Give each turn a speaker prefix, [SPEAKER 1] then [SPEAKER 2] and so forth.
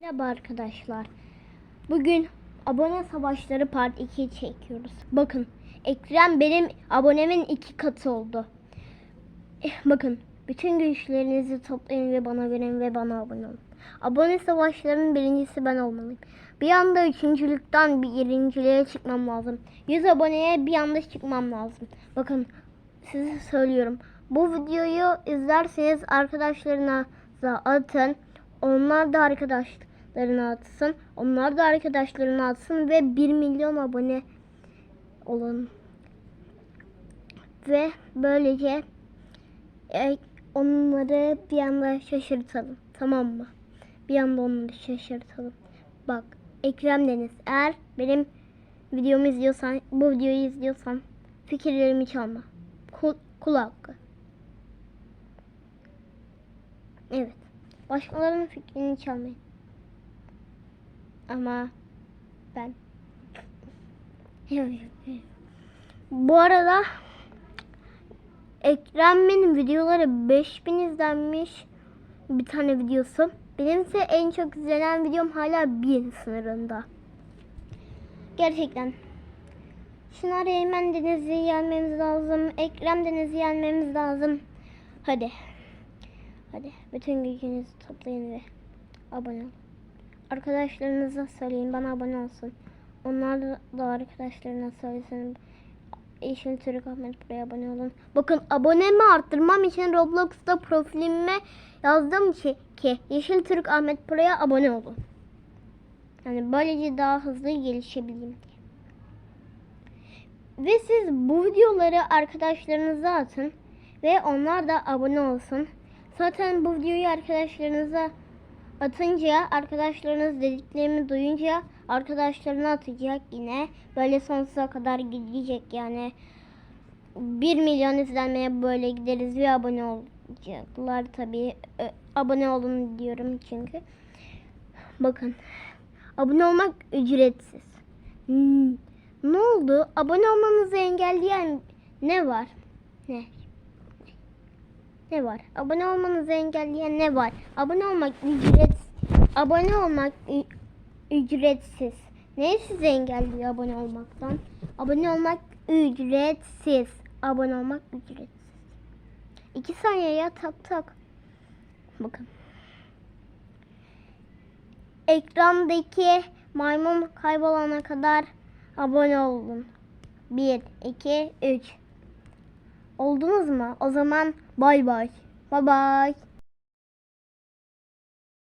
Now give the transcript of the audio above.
[SPEAKER 1] Merhaba arkadaşlar. Bugün abone savaşları part 2 çekiyoruz. Bakın Ekrem benim abonemin iki katı oldu. Eh, Bakın bütün güçlerinizi toplayın ve bana verin ve bana abone olun. Abone savaşlarının birincisi ben olmalıyım. Bir anda üçüncülükten bir birinciliğe çıkmam lazım. 100 aboneye bir anda çıkmam lazım. Bakın size söylüyorum. Bu videoyu izlerseniz arkadaşlarınıza atın. Onlar da arkadaşlarına atsın. Onlar da arkadaşlarına atsın ve 1 milyon abone olun. Ve böylece e, onları bir anda şaşırtalım. Tamam mı? Bir anda onları şaşırtalım. Bak Ekrem Deniz eğer benim videomu izliyorsan, bu videoyu izliyorsan fikirlerimi çalma. Kul, kul hakkı. Evet. Başkalarının fikrini çalmayın. Ama ben bu arada Ekrem'in videoları 5000 izlenmiş bir tane videosu. Benimse en çok izlenen videom hala 1000 sınırında. Gerçekten. Çınar Eymen Deniz'i yenmemiz lazım. Ekrem Deniz'i yenmemiz lazım. Hadi. Hadi bütün gücünüzü toplayın ve abone olun. Arkadaşlarınıza söyleyin bana abone olsun. Onlar da, da arkadaşlarına söylesin. Yeşil Türk Ahmet buraya abone olun. Bakın abonemi arttırmam için Roblox'ta profilime yazdım ki, ki Yeşil Türk Ahmet Pro'ya abone olun. Yani böylece daha hızlı gelişebileyim. Ve siz bu videoları arkadaşlarınıza atın ve onlar da abone olsun. Zaten bu videoyu arkadaşlarınıza atınca arkadaşlarınız dediklerimi duyunca arkadaşlarına atacak yine. Böyle sonsuza kadar gidecek yani. 1 milyon izlenmeye böyle gideriz ve abone olacaklar tabii. Abone olun diyorum çünkü. Bakın. Abone olmak ücretsiz. Hmm, Ne oldu? Abone olmanızı engelleyen ne var? Ne? Ne var? Abone olmanızı engelleyen ne var? Abone olmak ücretsiz. Abone olmak ücretsiz. Ne sizi engelliyor abone olmaktan? Abone olmak ücretsiz. Abone olmak ücretsiz. İki saniye ya tak tak. Bakın. Ekrandaki maymun kaybolana kadar abone olun. 1, 2, 3. Oldunuz mu? O zaman bay bay. Bay bay.